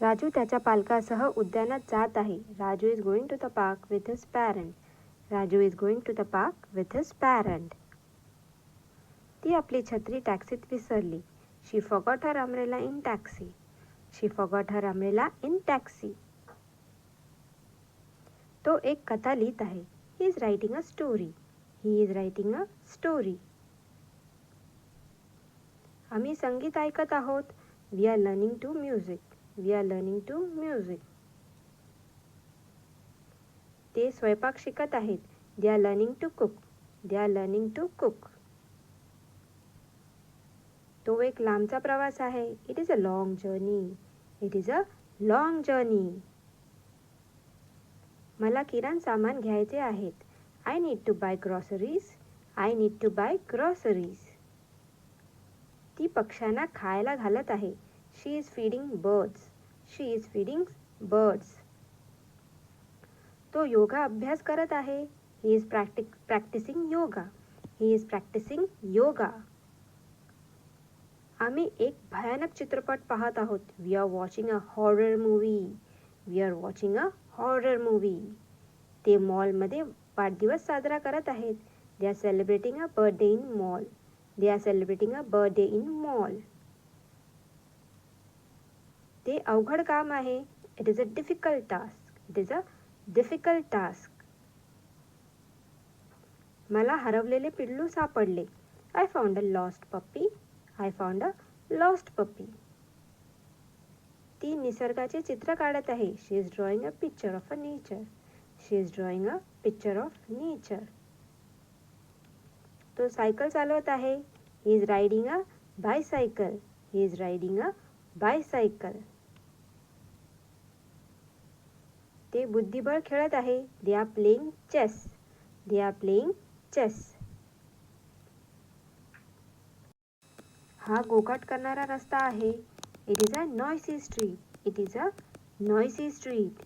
राजू त्याच्या पालकासह उद्यानात जात आहे. Raju is going to the park with his parent Raju is going to the park with his parent ती आपली छत्री टॅक्सीत विसरली. She forgot her umbrella in taxi she forgot her umbrella in taxi तो एक कथा लिहित आहे. He is writing a story he is writing a story आम्ही संगीत ऐकत आहोत. We are learning to music we are learning to music ते स्वयंपाक शिकत आहेत. They are learning to cook they are learning to cook तो एक लांबचा प्रवास आहे. It is a long journey it is a long journey मला किराण सामान घ्यायचे आहेत. I need to buy groceries I need to buy groceries ती पक्ष्यांना खायला घालत आहे. She is feeding birds. She is feeding birds. तो योगा अभ्यास करत आहे. He is practice practicing yoga he is practicing yoga आम्ही एक भयानक चित्रपट पाहत आहोत. We are watching a horror movie we are watching a horror movie ते मॉलमध्ये वाढदिवस साजरा करत आहेत. They are celebrating a birthday in mall they are celebrating a birthday in mall ते अवघड काम आहे. It is a difficult task it is a difficult task मला हरवलेले पिल्लू सापडले. I found a lost puppy I found a lost puppy ती निसर्गाचे चित्र काढत आहे. She is drawing a picture of a nature she is drawing a picture of nature तो सायकल चालवत आहे. He is riding a bicycle he is riding a bicycle ते बुद्धिबळ खेळत आहे. They are playing chess they are playing chess हा गोकाट करणारा रस्ता आहे. It is a noisy street it is a noisy street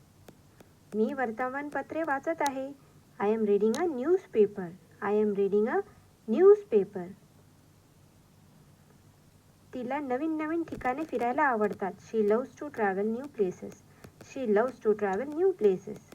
मी वर्तमानपत्रे वाचत आहे. I am reading a newspaper I am reading a newspaper तिला नवीन नवीन ठिकाणे फिरायला आवडतात. She loves to travel new places she loves to travel new places